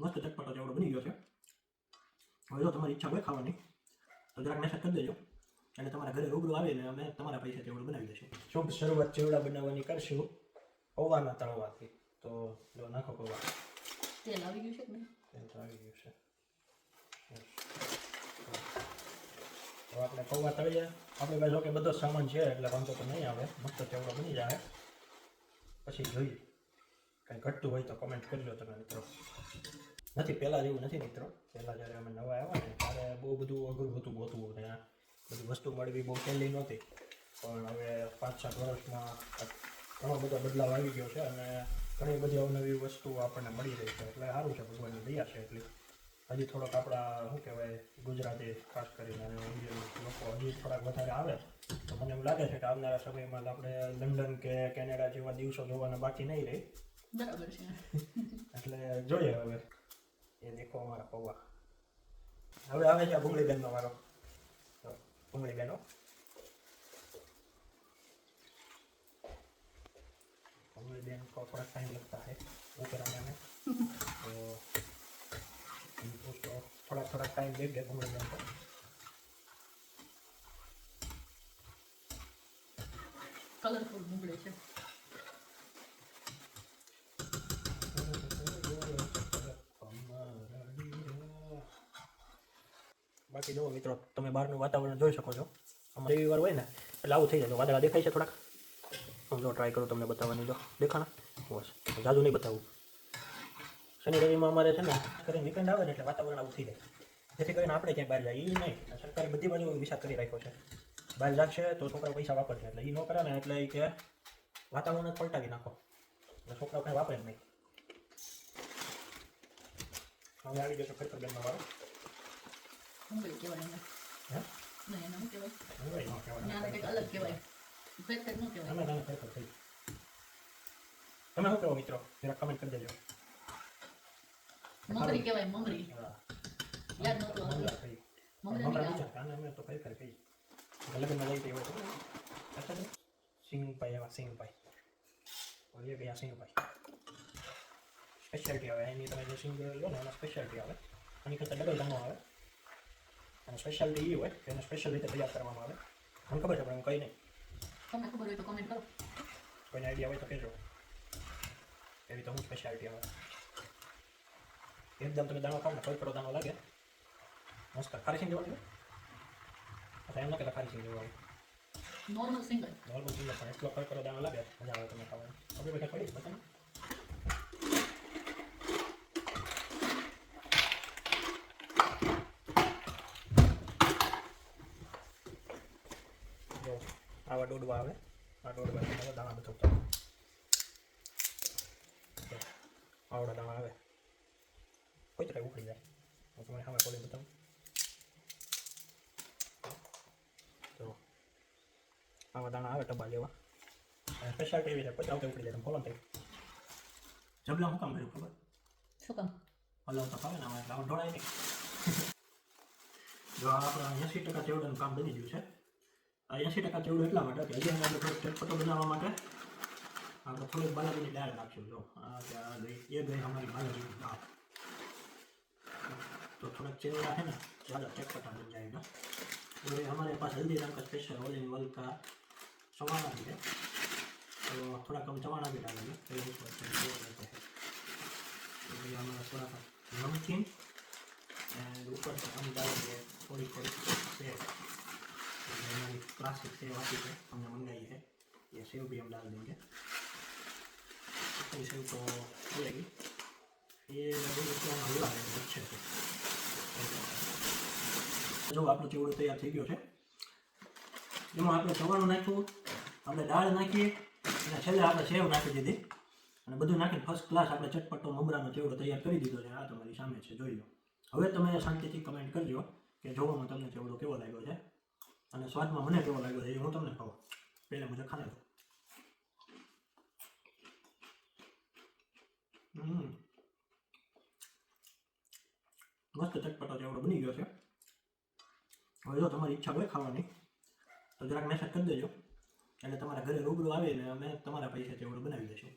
મસ્ત ચટપટો ચેવડો બની ગયો છે. હવે જો તમારી ઈચ્છા હોય ખાવાની તો જરાક મેસેજ કરી દેજો. અને તમારા ઘરે રૂબરૂ આવીને અમે તમારા પૈસા ચેવડો બનાવી દઈશું. શુભ શરૂઆત ચેવડા બનાવવાની કરશું. પૌવાના તળવાથી. તો જો નાખો પૌવા. તેલ આવી ગયું છે કે તેલ તો આવી ગયું છે. તો આપણે પૌવા તળીએ. આપણી પાસે કે બધો સામાન છે એટલે વાંધો તો નહીં આવે. મસ્ત ચેવડો બની જાય. પછી જોઈએ. કાંઈ ઘટતું હોય તો કમેન્ટ કરજો તમે મિત્રો. નથી પહેલાં જેવું નથી મિત્રો. પહેલાં જ્યારે અમે નવા આવ્યા ને ત્યારે બહુ બધું અઘરું હતું ગોતવું ને બધી વસ્તુ મળવી બહુ સહેલી નહોતી. પણ હવે પાંચ સાત વર્ષમાં ઘણો બધો બદલાવ આવી ગયો છે અને ઘણી બધી અવનવી વસ્તુઓ આપણને મળી રહી છે. એટલે સારું છે ભગવાનની દયા છે એટલી. હજી થોડોક આપણા શું કહેવાય ગુજરાતી ખાસ કરીને અને ઇન્ડિયન લોકો હજી થોડાક વધારે આવે. તો મને એવું લાગે છે કે આવનારા સમયમાં આપણે લંડન કે કેનેડા જેવા દિવસો જોવાના બાકી નહીં રહે. બરાબર છે. એટલે જોઈએ હવે. એ દેખો અમારા પૌવા હવે આવે છે ભૂંગળી બેનનો વારો તો ભૂંગળી બેનો भूंगली बेन को थोड़ा टाइम लगता है ऊपर आने में तो हम उसको थोड़ा थोड़ा टाइम देंगे भूंगली बेन को કલરફુલ મૂંગળે છે બાકી જુઓ મિત્રો, તમે બહારનું વાતાવરણ જોઈ શકો છો. આમાં રવિવાર હોય ને, એટલે આવું થઈ જાય. વાદળા દેખાય છે થોડાક. હું જો ટ્રાય કરું તમને બતાવવાની. જો, દેખાણા? બસ. જાજુ નહીં બતાવું. શનિ રવિમાં અમારે છે ને કરીને વીકેન્ડ આવે ને એટલે વાતાવરણ આવું થઈ જાય. જેથી કરીને આપણે ક્યાંય બહાર જઈએ એ નહીં. સરકારે બધી બાજુ વિચાર કરી રાખ્યો છે. બહાર જાગશે તો છોકરા પૈસા વાપરશે. એટલે એ ન કરે ને, એટલે કે વાતાવરણ જ પલટાવી નાખો. એટલે છોકરાઓ કાંઈ વાપરે જ નહીં. હવે આવી જશે ખરેખર બેનમાં વારો. તમે તમે ખરેખર થઈ તમે શું કહો મિત્રો જરા કમેન્ટ કરી દેજો મમરી કહેવાય મમરી હા. યાદ નહોતું આવતું મમરા થઈ. મમરા મમરા નહીં નહીં ચાલતા, આને અમે તો ખરેખર કહી લગ્નમાં લઈ ગઈ હોય અચ્છા તો સિંગભાઈ એવા સિંગભાઈ ઓલી ગયા સિંગભાઈ સ્પેશિયાલિટી આવે એની તમે જે સિંગ લો ને એમાં સ્પેશિયાલિટી આવે આની કરતાં ડબલ દાણો આવે અને સ્પેશિયાલિટી એ હોય કે એને સ્પેશિયલ રીતે તૈયાર કરવામાં આવે મને ખબર છે પણ હું કંઈ નહીં તમને ખબર હોય તો કમેન્ટ કરો કોઈને આઈડિયા હોય તો કહેજો એવી તો હું સ્પેશિયાલિટી આવે એકદમ તમે દાણો ખાવ ને કોઈ દાણો લાગે મસ્ત ખારી સિંગ જેવો લાગે અચ્છા એમ ન કહેતા ખારી સિંગ જેવો નોર્મલ સિંગલ નોર્મલ સિંગ પણ એટલો કોઈ કરો દાણો લાગે મજા આવે તમે ખાવાની આપણે બધા પડી પતંગ જો આવા દોડવા આવે. આ દોડવા દાણા બધો આવડા દાણા આવે. કોઈ તરફ ઉખડી જાય. હું તમારે સામે ખોલી બતાવું. તો આવા દાણા આવે ટબા જેવા. સ્પેશિયલ ટીવી છે? પછી આવતે ઉખડી જાય તમે ખોલો ને જબલા હું કામ કર્યું ખબર? શું કામ? હલાવ તો ફાવે ને આમાં ઢોળાય નહીં. જો આપણે એંસી ટકા ચેવડાનું કામ બની ગયું છે. એંસી ટકા ચેવડું એટલા માટે કે હજી આપણે થોડુંક ચટપટો બનાવવા માટે આપણે થોડીક બાલાજીની દાળ નાખશું જો આ ત્યાં ગઈ એ ગઈ અમારી બાલાજીની દાળ तो थोड़ा चेवड़ा है ना ज़्यादा चटपटा बन जाएगा और ये हमारे पास हल्दीराम का स्पेशल ऑल इन वन का चवाना भी है तो थोड़ा कम चवाना भी डालेंगे तो ये उसको अच्छे से जोड़ लेते हैं तो ये हमारा थोड़ा सा नमकीन एंड ऊपर से हम डालेंगे थोड़ी थोड़ी सेव तो ये हमारी क्लासिक सेव आती है हमने मंगाई है ये सेव भी हम डाल देंगे इतनी सेव तो चलेगी ये लगेगी तो हम हलवा देंगे अच्छे से જો આપણું ચેવડો તૈયાર થઈ ગયો છે એમાં આપણે ચવાણું નાખ્યું આપણે દાળ નાખીએ અને છેલ્લે આપણે સેવ નાખી દીધી અને બધું નાખીને ફર્સ્ટ ક્લાસ આપણે ચટપટો મમરાનો ચેવડો તૈયાર કરી દીધો છે આ તમારી સામે છે જોઈ લો હવે તમે શાંતિથી કમેન્ટ કરજો કે જોવામાં તમને ચેવડો કેવો લાગ્યો છે અને સ્વાદમાં મને કેવો લાગ્યો છે એ હું તમને કહું. પહેલે મુજબ ખાને મસ્ત ચટપટો ચેવડો બની ગયો છે. હવે જો તમારી ઈચ્છા હોય ખાવાની, તો જરાક મેસેજ કરી દેજો. એટલે તમારા ઘરે રૂબરૂ આવીને અમે તમારા પૈસા ચેવડો બનાવી દઈશું.